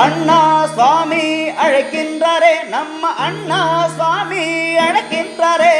அண்ணா சுவாமி அழைக்கின்றாரே நம்ம அண்ணா சுவாமி அழைக்கின்றாரே.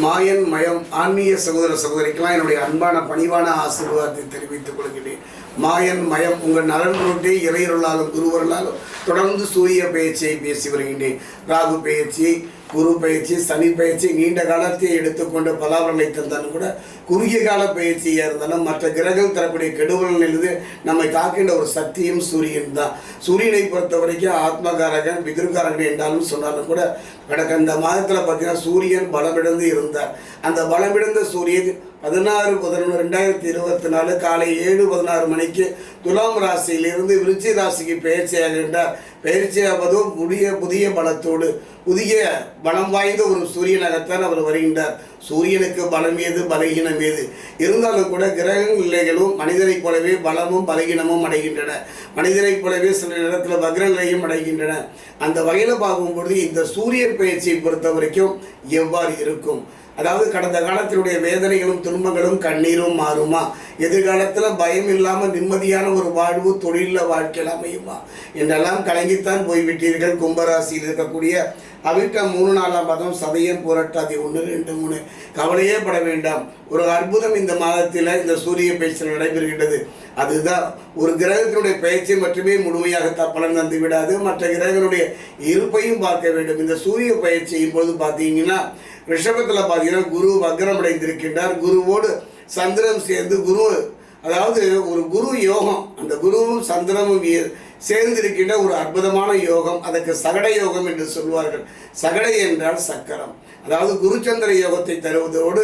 மாயன் மயம் ஆன்மீக சகோதர சகோதரிக்கெல்லாம் என்னுடைய அன்பான பணிவான ஆசீர்வாதத்தை தெரிவித்துக் கொள்கிறேன் மாயன் மயம் உங்கள் நலன் பொருட்டே இறையருளாலும் குருவருளாலும் தொடர்ந்து சூரிய பெயர்ச்சியை பேசி வருகின்றேன். ராகு பெயர்ச்சி குரு பயிற்சி சனி பயிற்சி நீண்ட காலத்தை எடுத்துக்கொண்டு பலாபலனை தந்தாலும் கூட குறுகிய கால பயிற்சியாக இருந்தாலும் மற்ற கிரகம் தரக்கூடிய கெடுபலனிலிருந்து நம்மை காக்கின்ற ஒரு சக்தியும் சூரியன் தான். சூரியனை பொறுத்த வரைக்கும் ஆத்மகாரகன் பிதிர்காரகன் என்றாலும் சொன்னாலும் கூட கடக்க இந்த மாதத்தில் பார்த்தீங்கன்னா சூரியன் பலமிழந்து இருந்தார். அந்த பலமிழந்த சூரியன் பதினாறு பதினொன்று ரெண்டாயிரத்தி இருபத்தி நாலு காலை ஏழு பதினாறு மணிக்கு துலாம் ராசியிலிருந்து விருச்சி ராசிக்கு பயிற்சியாகின்றார் பயிற்சியாவதும் புதிய புதிய பலத்தோடு புதிய பலம் வாய்ந்த ஒரு சூரியனாகத்தான் அவர் வருகின்றார். சூரியனுக்கு பலம் ஏது பலகீனம் ஏது? இருந்தாலும் கூட கிரக நிலைகளும் மனிதனைப் போலவே பலமும் பலகீனமும் அடைகின்றன. மனிதனைப் போலவே சில நேரத்தில் வக்ர நிலையும் அடைகின்றன. அந்த வகையில் பார்க்கும்பொழுது இந்த சூரியன் பயிற்சியை பொறுத்த வரைக்கும் எவ்வாறு இருக்கும்? அதாவது கடந்த காலத்தினுடைய வேதனைகளும் துன்பங்களும் கண்ணீரும் மாறுமா? எதிர்காலத்தில் பயம் இல்லாமல் நிம்மதியான ஒரு வாழ்வு தொழிலில் வாழ்க்கையில் அமையுமா? என்றெல்லாம் கலங்கித்தான் போய்விட்டீர்கள். கும்பராசியில் இருக்கக்கூடிய அவிட்டம் மூணு நாலாம் பதம் சதயம் புரட்டாதி ஒன்று ரெண்டு மூணு. கவலையே பட வேண்டாம். ஒரு அற்புதம் இந்த மாதத்தில் இந்த சூரிய பயிற்சியில் நடைபெறுகின்றது. அதுதான். ஒரு கிரகத்தினுடைய பயிற்சி மட்டுமே முழுமையாக பலன் தந்து விடாது. மற்ற கிரகங்களுடைய இருப்பையும் பார்க்க வேண்டும். இந்த சூரிய பயிற்சியின் போது பார்த்தீங்கன்னா ரிஷபத்தில் பார்த்தீங்கன்னா குரு வக்ரம் அடைந்திருக்கின்றார் குருவோடு சந்திரன் சேர்ந்து குரு அதாவது ஒரு குரு யோகம். அந்த குருவும் சந்திரமும் சேர்ந்திருக்கின்ற ஒரு அற்புதமான யோகம் அதற்கு சகட யோகம் என்று சொல்வார்கள். சகடை என்றால் சக்கரம். அதாவது குருச்சந்திர யோகத்தை தருவதோடு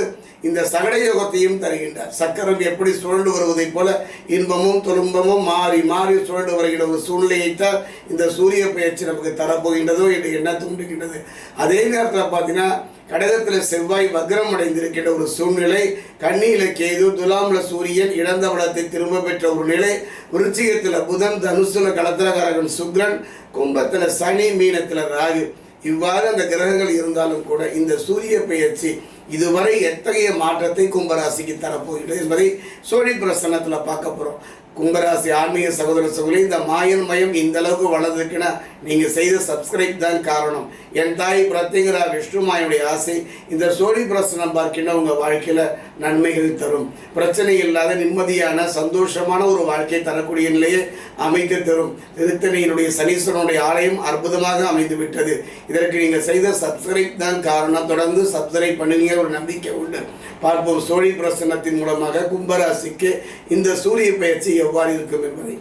இந்த சகட யோகத்தையும் தருகின்றார். சக்கரம் எப்படி சுழண்டு வருவதைப் போல இன்பமும் துன்பமும் மாறி மாறி சுழண்டு வருகிற ஒரு சூழ்நிலையைத்தான் இந்த சூரிய பயிற்சி நமக்கு தரப்போகின்றதோ என்று எண்ண தூண்டுகின்றது. அதே நேரத்தில் பார்த்தீங்கன்னா கடகத்தில் செவ்வாய் வக்ரம் அடைந்திருக்கின்ற ஒரு சூழ்நிலை கண்ணியில கேது துலாம்ல சூரியன் இழந்த வளத்தை திரும்ப பெற்ற ஒரு நிலை விருச்சிகத்தில் புதன் தனுசுல கலத்திரகரகன் சுக்ரன் கும்பத்தில் சனி மீனத்தில் ராகு. இவ்வாறு அந்த கிரகங்கள் இருந்தாலும் கூட இந்த சூரிய பெயர்ச்சி இதுவரை எத்தகைய மாற்றத்தை கும்பராசிக்கு தரப்போகிறது என்பதை சோழி பிரசன்னத்தில் பார்க்க போகிறோம் கும்பராசி ஆன்மீக சகோதர சகோதரி இந்த மாயன் மயம் இந்த அளவுக்கு வளர்ந்துருக்குன்னா நீங்கள் செய்த சப்ஸ்கிரைப் தான் காரணம். என் தாய் பிரத்யங்கரா விஷ்ணுமாயுடைய ஆசை இந்த சோழி பிரசனம் பார்க்கின்ற உங்கள் வாழ்க்கையில் நன்மைகள் தரும். பிரச்சனை இல்லாத நிம்மதியான சந்தோஷமான ஒரு வாழ்க்கை தரக்கூடிய நிலையை அமைத்து தரும். திருத்தணியினுடைய சனீஸ்வரனுடைய ஆலயம் அற்புதமாக அமைந்து விட்டது. இதற்கு நீங்கள் செய்த சப்ஸ்கிரைப் தான் காரணம். தொடர்ந்து சப்ஸ்கிரைப் பண்ணுவீங்க ஒரு நம்பிக்கை உண்டு. பார்ப்போம். சோழி பிரசன்னத்தின் மூலமாக கும்பராசிக்கு இந்த சூரிய பயிற்சி எவ்வாறு இருக்கும் என்பதை.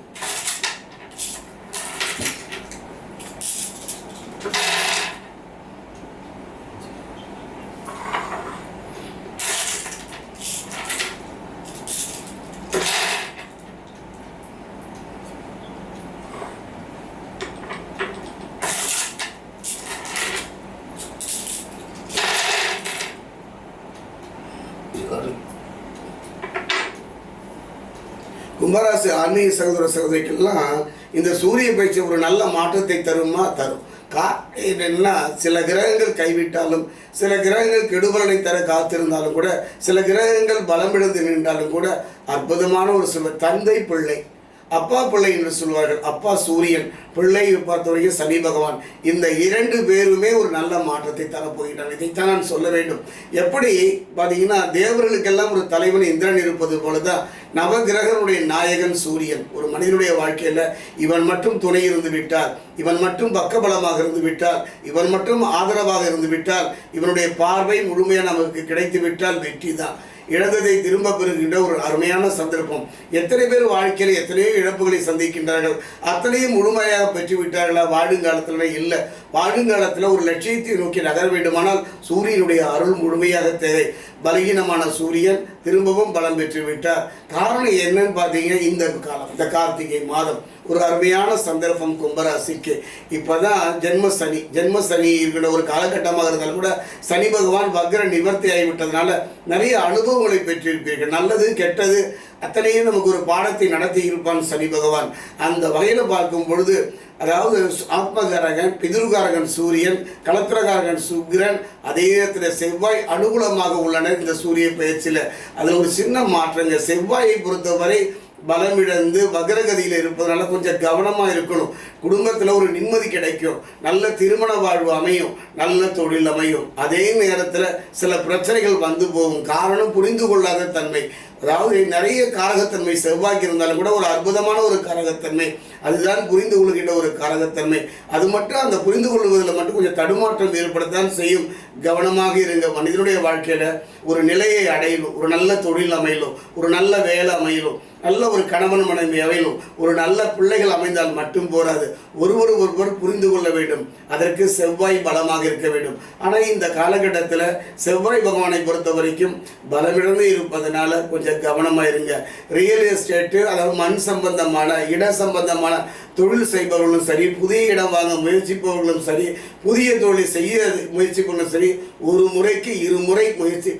கும்பராசி ஆன்மீக சகோதர சகோதரிக்கெல்லாம் இந்த சூரிய பயிற்சி ஒரு நல்ல மாற்றத்தை தருமா? தரும். கா என்னன்னா சில கிரகங்கள் கைவிட்டாலும் சில கிரகங்கள் கெடுபலனை தர காத்திருந்தாலும் கூட சில கிரகங்கள் பலமிழந்து நின்றாலும் கூட அற்புதமான ஒரு சில தந்தை பிள்ளை. அப்பா பிள்ளை என்று சொல்வார்கள். அப்பா சூரியன் பிள்ளை பார்த்தவரைக்கும் சனி பகவான். இந்த இரண்டு பேருமே ஒரு நல்ல மாற்றத்தை தரப்போகின்றனர் இதைத்தான் நான் சொல்ல வேண்டும். எப்படி பார்த்தீங்கன்னா தேவர்களுக்கெல்லாம் ஒரு தலைவன் இந்திரன் இருப்பது போல தான் நவகிரகனுடைய நாயகன் சூரியன். ஒரு மனிதனுடைய வாழ்க்கையில் இவன் மட்டும் துணை இருந்து விட்டார் இவன் மட்டும் பக்கபலமாக இருந்து விட்டால் இவன் மட்டும் ஆதரவாக இருந்து விட்டால் இவனுடைய பார்வை முழுமையாக நமக்கு கிடைத்து விட்டால் வெற்றி தான். இழந்ததை திரும்ப பெறுகின்ற ஒரு அருமையான சந்தர்ப்பம். எத்தனை பேர் வாழ்க்கையில் எத்தனையோ இழப்புகளை சந்திக்கின்றார்கள். அத்தனையும் முழுமையாக பெற்று விட்டார்களா வாழுங்காலத்தில் இல்லை. வாழுங்காலத்தில் ஒரு லட்சியத்தை நோக்கி நகர வேண்டுமானால் சூரியனுடைய அருள் முழுமையாக தேவை. பலகீனமான சூரியன் திரும்பவும் பலம் பெற்று விட்டார் காரணம் என்னன்னு பார்த்தீங்கன்னா இந்த காலம் இந்த கார்த்திகை மாதம். ஒரு அருமையான சந்தர்ப்பம் கும்பராசிக்கு. இப்போதான் ஜென்ம சனி ஜென்ம சனி இருக்கிற ஒரு காலகட்டமாக இருந்தாலும் கூட சனி பகவான் வக்ர நிவர்த்தி ஆகிவிட்டதுனால நிறைய அனுபவங்களை பெற்றிருப்பீர்கள். நல்லது கெட்டது அத்தனையும் நமக்கு ஒரு பாடத்தை நடத்தி இருப்பான் சனி பகவான். அந்த வகையில் பார்க்கும் பொழுது அதாவது ஆத்மகாரகன் பிதுர்காரகன் சூரியன் கலத்திரகாரகன் சுக்கிரன் அதே நேரத்தில் செவ்வாய் அனுகூலமாக உள்ளனர் இந்த சூரிய பயிற்சியில் அதில் ஒரு சின்ன மாற்றங்க. செவ்வாயை பொறுத்தவரை பலமிழந்து வக்ரகதியில் இருப்பதனால கொஞ்சம் கவனமாக இருக்கணும். குடும்பத்தில் ஒரு நிம்மதி கிடைக்கும். நல்ல திருமண வாழ்வு அமையும். நல்ல தொழில் அமையும். அதே நேரத்தில் சில பிரச்சனைகள் வந்து போகும். காரணம் புரிந்து கொள்ளாத தன்மை. அதாவது நிறைய காரகத்தன்மை செவ்வாய்க்கு இருந்தாலும் கூட ஒரு அற்புதமான ஒரு காரகத்தன்மை. அதுதான் புரிந்து கொள்கின்ற ஒரு காரகத்தன்மை. அது மட்டும் அந்த புரிந்து கொள்வதில் மட்டும் கொஞ்சம் தடுமாற்றம் ஏற்படத்தான் செய்யும். கவனமாக இருங்க. மனிதனுடைய வாழ்க்கையில் ஒரு நிலையை அடையணும். ஒரு நல்ல தொழில் அமையலும் ஒரு நல்ல வேலை அமையலும் நல்ல ஒரு கணவன் மனைவி அமையலும் ஒரு நல்ல பிள்ளைகள் அமைந்தால் மட்டும் போராது. ஒருவர் ஒருவர் புரிந்து கொள்ள வேண்டும். அதற்கு செவ்வாய் பலமாக இருக்க வேண்டும். ஆனால் இந்த காலகட்டத்தில் செவ்வாய் பகவானை பொறுத்த வரைக்கும் பலமிடமே இருப்பதனால கொஞ்சம் கவனமாக இருங்க ரியல் எஸ்டேட்டு அதாவது மண் சம்பந்தமான இட சம்பந்தமான தொழில் செய்பவர்களும் சரி புதிய இடம் வாங்க முயற்சிப்பவர்களும் சரி புதிய தொழிலை செய்ய முயற்சிப்பவர்களும் சரி ஒரு முறைக்கு இரு முறை முயற்சி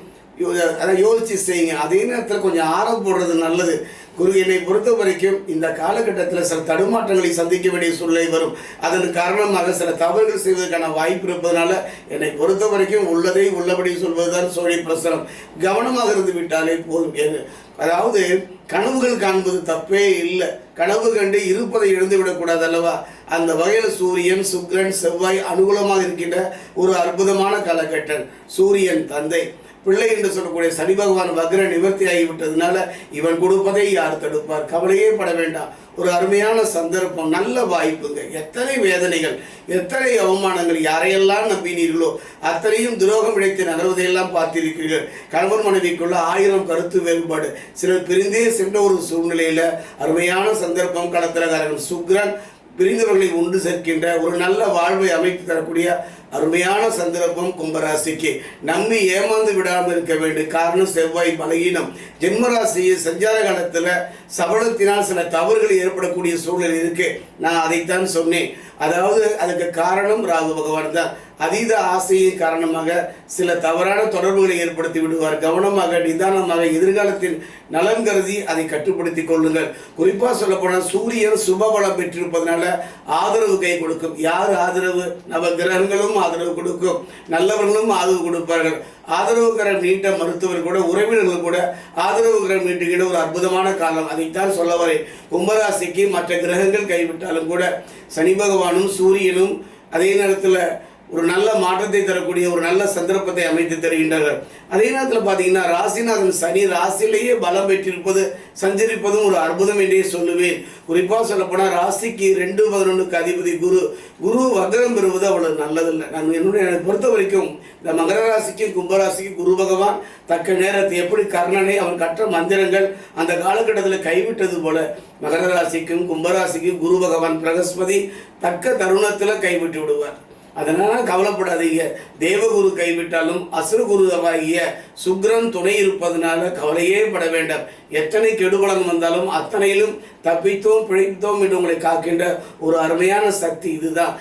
அதை யோசிச்சு செய்யுங்க. அதே நேரத்தில் கொஞ்சம் ஆரம் போடுறது நல்லது. குரு என்னை பொறுத்த வரைக்கும் இந்த காலகட்டத்தில் சில தடுமாற்றங்களை சந்திக்க வேண்டிய சூழ்நிலை வரும். அதன் காரணமாக சில தவறுகள் செய்வதற்கான வாய்ப்பு இருப்பதனால என்னை பொறுத்த வரைக்கும் உள்ளதை உள்ளபடி சொல்வதுதான் சோழி பிரசனம். கவனமாக இருந்து விட்டாலே போதும். அதாவது கனவுகள் காண்பது தப்பே இல்லை. கனவு கண்டு இருப்பதை எழுந்து விடக்கூடாது அல்லவா? அந்த வகையில் சூரியன் சுக்கிரன் செவ்வாய் அனுகூலமாக இருக்கின்ற ஒரு அற்புதமான காலகட்டம். சூரியன் தந்தை. பிள்ளை என்று சொல்லக்கூடிய சனி பகவான் வக்ர நிவர்த்தி ஆகிவிட்டதுனால இவன் கொடுப்பதை யார் தடுப்பார்? கவலையே பட வேண்டாம். ஒரு அருமையான சந்தர்ப்பம் நல்ல வாய்ப்புங்க. எத்தனை வேதனைகள் எத்தனை அவமானங்கள் யாரையெல்லாம் நம்பினீர்களோ அத்தனையும் துரோகம் இழைத்து நகர்வதையெல்லாம் பார்த்திருக்கிறீர்கள். கணவன் மனைவிக்குள்ள ஆயிரம் கருத்து வேறுபாடு. சிலர் பிரிந்தே சென்ற ஒரு சூழ்நிலையில அருமையான சந்தர்ப்பம் கடத்திரகாரர்கள் சுக்ரன் பிரிந்தவர்களை ஒன்று சேர்க்கின்ற ஒரு நல்ல வாழ்வை அமைத்து தரக்கூடிய அருமையான சந்தர்ப்பம் கும்பராசிக்கு. நம்பி ஏமாந்து விடாமல் இருக்க வேண்டும் காரணம் செவ்வாய் பலகீனம். ஜென்மராசியை சஞ்சார காலத்தில் சபலத்தினால் சில தவறுகள் ஏற்படக்கூடிய சூழ்நிலை இருக்கு. நான் அதைத்தான் சொன்னேன். அதாவது அதுக்கு காரணம் ராகு பகவான் தான். அதீத ஆசையின் காரணமாக சில தவறான தொடர்புகளை ஏற்படுத்தி விடுவார். கவனமாக நிதானமாக எதிர்காலத்தில் நலன் கருதி அதை கட்டுப்படுத்தி கொள்ளுங்கள். குறிப்பாக சொல்லப்போனால் சூரியன் சுபபலம் பெற்றிருப்பதனால ஆதரவு கை கொடுக்கும். யார் ஆதரவு? நவ கிரகங்களும் ஆதரவு கொடுக்கும். நல்லவர்களும் ஆதரவு கொடுப்பார்கள். ஆதரவு கரம் நீட்ட மருத்துவர் கூட உறவினர்கள் கூட ஆதரவு கரம் நீட்டுகிற ஒரு அற்புதமான காலம். அதைத்தான் சொல்ல வரேன். கும்பராசிக்கு மற்ற கிரகங்கள் கைவிட்டாலும் கூட சனி பகவானும் சூரியனும் அதே நேரத்தில் ஒரு நல்ல மாற்றத்தை தரக்கூடிய ஒரு நல்ல சந்தர்ப்பத்தை அமைத்து தருகின்றார்கள். அதே நேரத்தில் பார்த்தீங்கன்னா ராசிநாதன் சனி ராசியிலேயே பலம் பெற்றிருப்பது சஞ்சரிப்பதும் ஒரு அற்புதம் என்றே சொல்லுவேன். குறிப்பாக சொல்லப்போனால் ராசிக்கு ரெண்டு பதினொன்றுக்கு அதிபதி குரு. குரு வக்ரம் பெறுவது அவ்வளவு நல்லதில்லை. நான் என்னுடைய பொறுத்த வரைக்கும் இந்த மகர ராசிக்கும் கும்பராசிக்கு குரு பகவான் தக்க நேரத்தை எப்படி கர்ணனை அவன் கற்ற மந்திரங்கள் அந்த காலகட்டத்தில் கைவிட்டது போல மகர ராசிக்கும் கும்பராசிக்கும் குரு பகவான் பிரகஸ்பதி தக்க தருணத்தில் கைவிட்டு விடுவார். அதனால் கவலைப்படாதீங்க. தேவகுரு கைவிட்டாலும் அசுரகுருவாகிய சுக்ரன் துணை இருப்பதனால கவலையே பட வேண்டாம். எத்தனை கெடுபலம் வந்தாலும் அத்தனையிலும் தப்பித்தோம் பிழைத்தோம் என்று உங்களை காக்கின்ற ஒரு அருமையான சக்தி இதுதான்.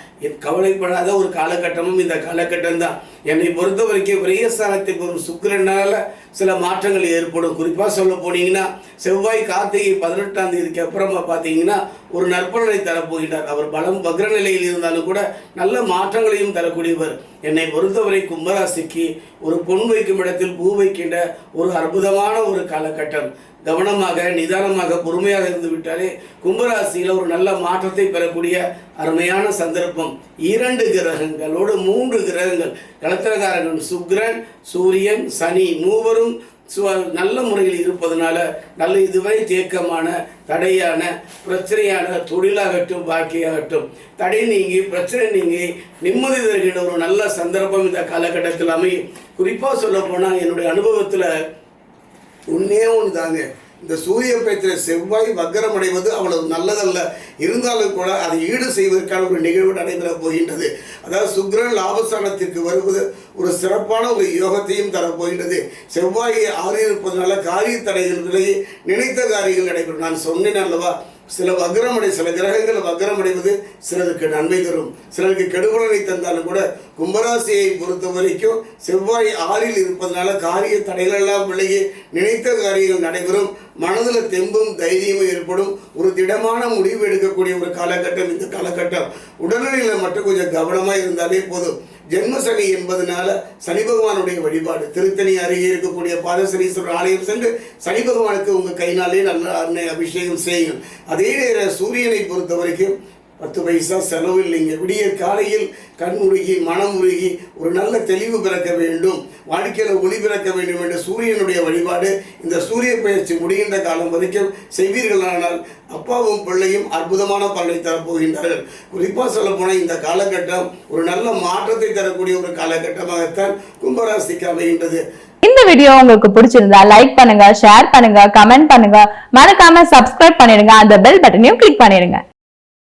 கவலைப்படாத ஒரு காலகட்டமும் இந்த காலகட்டம் தான் என்னை பொறுத்த வரைக்கும் விரயஸ்தானத்துக்கு ஒரு சுக்கிரனால சில மாற்றங்கள் ஏற்படும். குறிப்பாக சொல்ல போனீங்கன்னா செவ்வாய் கார்த்திகை பதினெட்டாம் தேதிக்கு அப்புறமா பார்த்தீங்கன்னா ஒரு நற்பலனை தரப்போகின்றார். அவர் பலம் வக்ர நிலையில் இருந்தாலும் கூட நல்ல மாற்றங்களையும் தரக்கூடியவர். என்னை பொறுத்தவரை கும்பராசிக்கு ஒரு பொன் வைக்கும் இடத்தில் பூ வைக்கின்ற ஒரு அற்புதமான ஒரு காலகட்டம். கவனமாக நிதானமாக பொறுமையாக இருந்து விட்டாலே கும்பராசியில் ஒரு நல்ல மாற்றத்தை பெறக்கூடிய அருமையான சந்தர்ப்பம். இரண்டு கிரகங்களோடு மூன்று கிரகங்கள். கலத்திரகாரகன் சுக்ரன் சூரியன் சனி மூவரும் ஸோ நல்ல முறையில் இருப்பதனால நல்ல இதுவரை தேக்கமான தடையான பிரச்சனையான தொழிலாகட்டும் பாக்கியாகட்டும் தடை நீங்கி பிரச்சனை நீங்கி நிம்மதி தருகின்ற ஒரு நல்ல சந்தர்ப்பம் இந்த காலகட்டத்தில் அமையும். குறிப்பாக சொல்ல போனால் என்னுடைய அனுபவத்தில் ஒன்றே ஒன்று தாங்க இந்த சூரிய பேச்சில் செவ்வாய் வக்கரம் அடைவது அவ்வளவு நல்லதல்ல. இருந்தாலும் கூட அதை ஈடு செய்வதற்கான ஒரு நிகழ்வு நடைபெறப் போகின்றது. அதாவது சுக்ரன் லாபஸ்தானத்திற்கு வருவது ஒரு சிறப்பான ஒரு யோகத்தையும் தரப்போகின்றது செவ்வாயை ஆறி இருப்பதனால காரிய தடைகளிலேயே நினைத்த காரியங்கள் நடைபெறும். நான் சொன்னேன் அல்லவா சில வக்ரமடை சில கிரகங்கள் வக்ரமடைவது சிலருக்கு நன்மை தரும். சிலருக்கு கெடுபலனை தந்தாலும் கூட கும்பராசியை பொறுத்த வரைக்கும் செவ்வாய் ஆறில் இருப்பதனால காரிய தடைகளெல்லாம் விலகி நினைத்த காரியங்கள் நடைபெறும். மனதில் தெம்பும் தைரியமும் ஏற்படும். ஒரு திடமான முடிவு எடுக்கக்கூடிய ஒரு காலகட்டம் இந்த காலகட்டம். உடல்நிலையில் மட்டும் கொஞ்சம் கவனமாக இருந்தாலே போதும். ஜென்ம சனி என்பதனால சனி பகவானுடைய வழிபாடு. திருத்தணி அருகே இருக்கக்கூடிய பாதசனீஸ்வரர் ஆலயம் சென்று சனி பகவானுக்கு உங்கள் கைனாலே நல்ல அன்னை அபிஷேகம் செய்யுங்கள். அதே நேரம் சூரியனை பொறுத்த வரைக்கும் பத்து பைசா செலவு இல்லைங்க. விடிய காலையில் கண் உருகி மனம் உருகி ஒரு நல்ல தெளிவு பிறக்க வேண்டும். வாழ்க்கையில் ஒளி பிறக்க வேண்டும் என்ற சூரியனுடைய வழிபாடு இந்த சூரிய பயிற்சி முடிகின்ற காலம் வரைக்கும் செய்வீர்களானால் அப்பாவும் பிள்ளையும் அற்புதமான பலனை தரப்போகின்றார்கள். குறிப்பாக சொல்லப்போனால் இந்த காலகட்டம் ஒரு நல்ல மாற்றத்தை தரக்கூடிய ஒரு காலகட்டமாகத்தான் கும்பராசிக்கு அமைகின்றது. இந்த வீடியோ உங்களுக்கு பிடிச்சிருந்தா லைக் பண்ணுங்க ஷேர் பண்ணுங்க கமெண்ட் பண்ணுங்க. மறக்காம சப்ஸ்கிரைப் பண்ணிடுங்க. அந்த பெல் பட்டனையும் கிளிக் பண்ணிடுங்க.